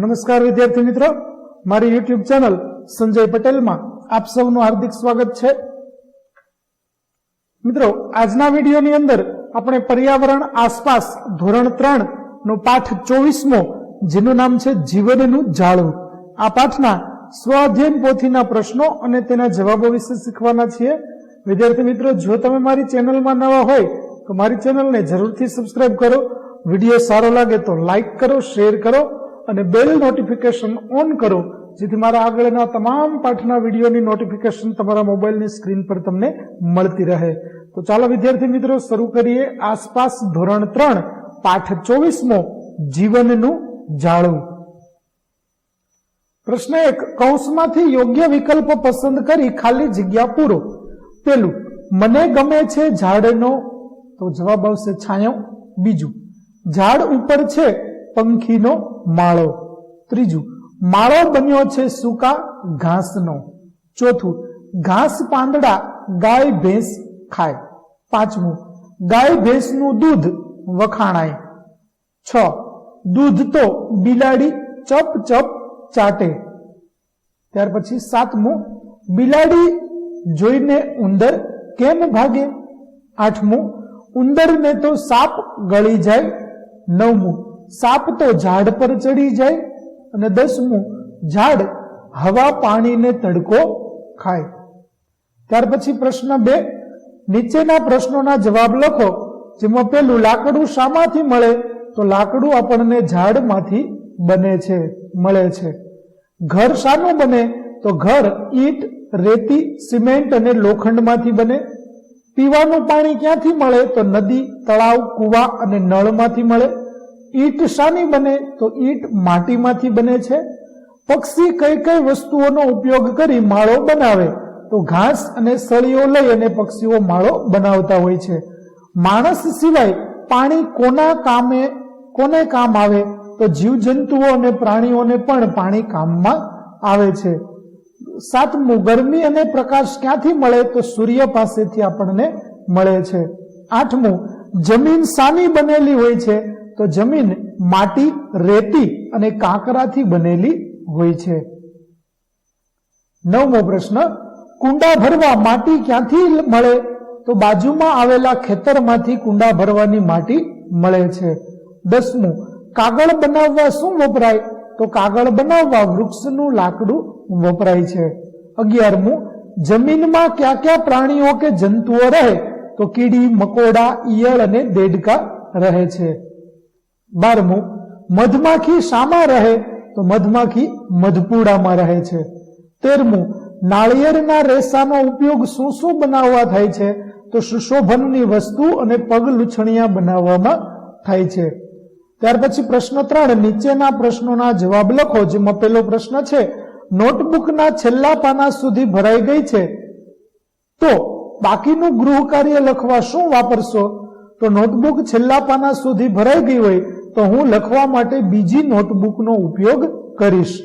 નમસ્કાર વિદ્યાર્થી મિત્રો. મારી યુટ્યુબ ચેનલ સંજય પટેલમાં આપ સૌનું હાર્દિક સ્વાગત છે. મિત્રો, આજના વિડીયોની અંદર આપણે પર્યાવરણ આસપાસ ધોરણ ત્રણ નો પાઠ ચોવીસમો, જેનું નામ છે જીવનનું જાળવું. આ પાઠના સ્વ પોથીના પ્રશ્નો અને તેના જવાબો વિશે શીખવાના છીએ. વિદ્યાર્થી મિત્રો, જો તમે મારી ચેનલમાં નવા હોય, તો મારી ચેનલને જરૂરથી સબસ્ક્રાઇબ કરો. વીડિયો સારો લાગે તો લાઈક કરો શેર કરો. અને બેલ નોટિફિકેશન ઓન કરો, જેથી મારા આગળના તમામ પાઠના વિડીયોની નોટિફિકેશન તમારા મોબાઈલની સ્ક્રીન પર તમને મળતી રહે. તો ચાલો, વિદ્યાર્થી મિત્રો, શરૂ કરીએ આસપાસ ધોરણ ત્રણ, પાઠ ચોવીસમો, જીવનનું જાળવું પ્રશ્ન એક, કૌંસમાંથી યોગ્ય વિકલ્પ પસંદ કરી ખાલી જગ્યા પૂરો. પેલું, મને ગમે છે ઝાડનો તો જવાબ આવશે છાંયો. બીજું, ઝાડ ઉપર છે પંખીનો માળો. ત્રીજું, માળો બન્યો છે સૂકા ઘાસનો. ચોથું, ઘાસ પાંદડા ગાય, ભેંસ ખાય. પાંચમું, ગાય, ભેંસનું દૂધ વખાણાય. છ, દૂધ તો બિલાડી ચપ ચપ ચાટે. ત્યાર પછી સાતમું, બિલાડી જોઈને ઉંદર કેમ ભાગે? આઠમું, ઉંદરને તો સાપ ગળી જાય. નવમું સાપ તો ઝાડ પર ચડી જાય અને દસમું, ઝાડ હવા પાણીને તડકો ખાય. ત્યાર પછી પ્રશ્ન બે, નીચેના પ્રશ્નોના જવાબ લખો, જેમાં પેલું લાકડું શામાંથી મળે તો લાકડું આપણને ઝાડમાંથી બને છે, મળે છે. ઘર શાનું બને તો ઘર ઈટ, રેતી, સિમેન્ટ અને લોખંડમાંથી બને. પીવાનું પાણી ક્યાંથી મળે તો નદી, તળાવ, કુવા અને નળમાંથી મળે. ઈટ શાની બને તો ઈટ માટીમાંથી બને છે. પક્ષી કઈ કઈ વસ્તુઓનો ઉપયોગ કરી માળો બનાવે તો ઘાસ અને સળીઓ લઈ અને પક્ષીઓ માળો બનાવતા હોય છે. માણસ સિવાય પાણી કોના કામે, કોને કામ આવે તો જીવજંતુઓ અને પ્રાણીઓને પણ પાણી કામમાં આવે છે. સાતમું, ગરમી અને પ્રકાશ ક્યાંથી મળે તો સૂર્ય પાસેથી આપણને મળે છે. આઠમું, જમીન સાની બનેલી હોય છે તો જમીન માટી, રેતી અને કાંકરાથી બનેલી હોય છે. નવમો પ્રશ્ન, કુંડા ભરવા માટી ક્યાંથી મળે? તો બાજુમાં આવેલા ખેતરમાંથી કુંડા ભરવાની માટી મળે છે. દસમું, કાગળ બનાવવા શું વપરાય? તો કાગળ બનાવવા વૃક્ષનું લાકડું વપરાય છે. અગિયારમું, જમીનમાં કયા કયા પ્રાણીઓ કે જંતુઓ રહે? તો કીડી, મકોડા, ઈયળ અને દેડકા રહે છે. બારમું, મધમાખી શામાં રહે તો મધમાખી મધપુડામાં રહે છે. તેરમું, નાળિયેરના રેસાનો ઉપયોગ શું શું બનાવવા થાય છે? તો સુશોભનની વસ્તુ અને પગ લૂછણિયા બનાવવામાં થાય છે. ત્યાર પછી પ્રશ્ન ત્રણ, નીચેના પ્રશ્નોના જવાબ લખો, જેમાં પહેલો પ્રશ્ન છે, નોટબુકના છેલ્લા પાના સુધી ભરાઈ ગઈ છે. તો બાકીનું ગૃહ કાર્ય લખવા શું વાપરશો? તો નોટબુક છેલ્લા પાના સુધી ભરાઈ ગઈ હોય તો હું લખવા માટે બીજી નોટબુકનો ઉપયોગ કરીશ.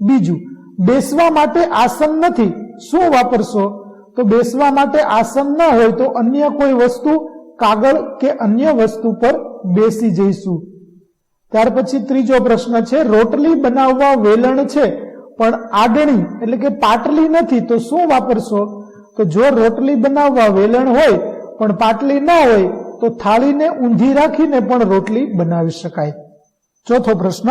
બીજું, બેસવા માટે આસન નથી. શું વાપરશો? તો બેસવા માટે આસન ન હોય તો અન્ય કોઈ વસ્તુ, કાગળ કે અન્ય વસ્તુ પર બેસી જઈશું. ત્યાર પછી ત્રીજો પ્રશ્ન છે, રોટલી બનાવવા વેલણ છે, પણ આડણી એટલે કે પાટલી નથી, તો શું વાપરશો? તો જો રોટલી બનાવવા વેલણ હોય, પણ પાટલી ના હોય તો થાળીને ઊંધી રાખીને પણ રોટલી બનાવી શકાય. ચોથો પ્રશ્ન,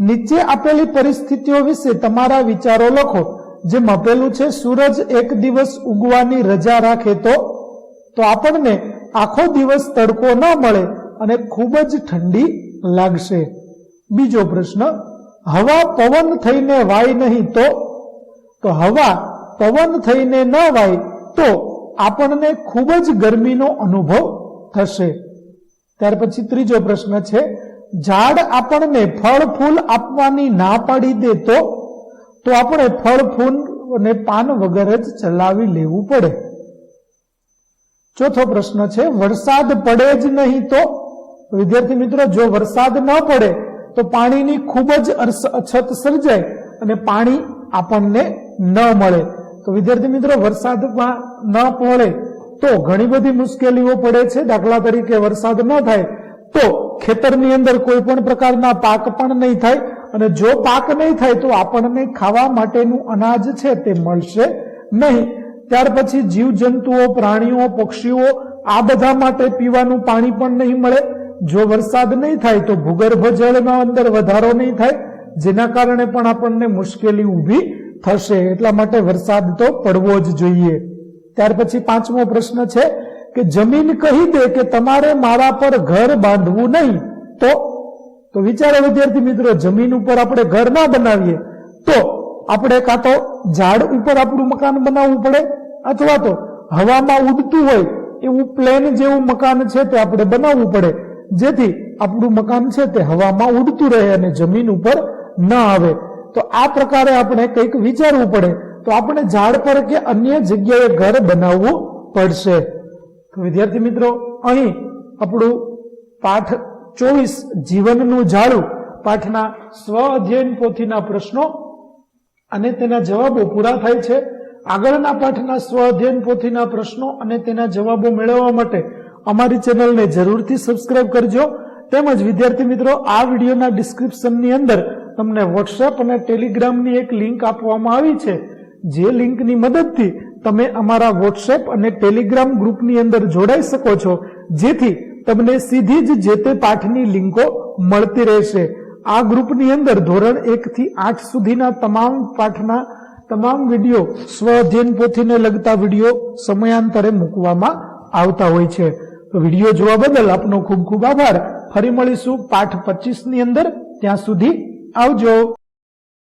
નીચે આપેલી પરિસ્થિતિઓ વિશે તમારા વિચારો લખો. જેમ આપેલું છે, સૂરજ એક દિવસ ઉગવાની રજા રાખે તો? તો આપણને આખો દિવસ તડકો ન મળે અને ખૂબ જ ઠંડી લાગશે. બીજો પ્રશ્ન, હવા પવન થઈને વાય નહીં તો? તો હવા પવન થઈને ન વાય તો આપણને ખૂબ જ ગરમીનો અનુભવ થશે. ત્યાર પછી ત્રીજો પ્રશ્ન છે, ઝાડ આપણને ફળ ફૂલ આપવાની ના પાડી દે તો? તો આપણે ફળ ફૂલ અને પાન વગર જ ચલાવી લેવું પડે. ચોથો પ્રશ્ન છે, વરસાદ પડે જ નહીં તો? વિદ્યાર્થી મિત્રો, જો વરસાદ ન પડે, તો પાણીની ખૂબ જ અછત સર્જાય અને પાણી આપણને ન મળે. તો વિદ્યાર્થી મિત્રો, વરસાદમાં ન પડે. તો ઘણી બધી મુશ્કેલીઓ પડે છે દાખલા તરીકે વરસાદ ન થાય, તો ખેતરની અંદર કોઈ પણ પ્રકારના પાક પણ નહીં થાય અને જો પાક નહીં થાય તો આપણને ખાવા માટેનું અનાજ છે તે મળશે નહીં. ત્યાર પછી જીવજંતુઓ, પ્રાણીઓ, પક્ષીઓ, આ બધા માટે પીવાનું પાણી પણ નહીં મળે. જો વરસાદ નહીં થાય તો ભૂગર્ભ જળમાં અંદર વધારો નહીં થાય, જેના કારણે પણ આપણને મુશ્કેલી ઊભી થશે. એટલા માટે વરસાદ તો પડવો જ જોઈએ. ત્યાર પછી પાંચમો પ્રશ્ન છે કે જમીન કહી દે કે તમારે મારા પર ઘર બાંધવું નહીં, તો? તો વિચારો વિદ્યાર્થી મિત્રો, જમીન ઉપર આપણે ઘર ના બનાવીએ, તો આપણે કાં તો ઝાડ ઉપર આપણું મકાન બનાવવું પડે અથવા તો હવામાં ઉડતું હોય એવું પ્લેન જેવું મકાન છે તે આપણે બનાવવું પડે. જેથી આપણું મકાન છે તે હવામાં ઉડતું રહે અને જમીન ઉપર ન આવે. તો આ પ્રકારે આપણે કંઈક વિચારવું પડે. તો આપણે ઝાડ પર કે અન્ય જગ્યાએ ઘર બનાવવું પડશે. તો વિદ્યાર્થી મિત્રો, અહીં આપણું પાઠ ચોવીસ જીવનનું ઝાડું, પાઠના સ્વ અધ્યયન પોથીના પ્રશ્નો અને તેના જવાબો પૂરા થાય છે. આગળના પાઠના સ્વ અધ્યયન પોથીના પ્રશ્નો અને તેના જવાબો મેળવવા માટે અમારી ચેનલને જરૂરથી સબસ્ક્રાઇબ કરજો. તેમજ વિદ્યાર્થી મિત્રો, આ વિડીયોના ડિસ્ક્રિપ્શનની અંદર તમને વોટ્સએપ અને ટેલિગ્રામની એક લિંક આપવામાં આવી છે. જે લિંકની મદદથી તમે અમારા વોટ્સએપ અને ટેલિગ્રામ ગ્રુપની અંદર જોડાઈ શકો છો, જેથી તમને સીધી જ જે તે પાઠની લિંકો મળતી રહેશે. આ ગ્રુપની અંદર ધોરણ એક થી આઠ સુધીના તમામ પાઠના તમામ વીડિયો સ્વ અધ્યયન પોથીને લગતા વીડિયો સમયાંતરે મૂકવામાં આવતા હોય છે. તો વીડિયો જોવા બદલ આપનો ખૂબ ખૂબ આભાર. ફરી મળીશું પાઠ પચીસની અંદર. ત્યાં સુધી આવજો.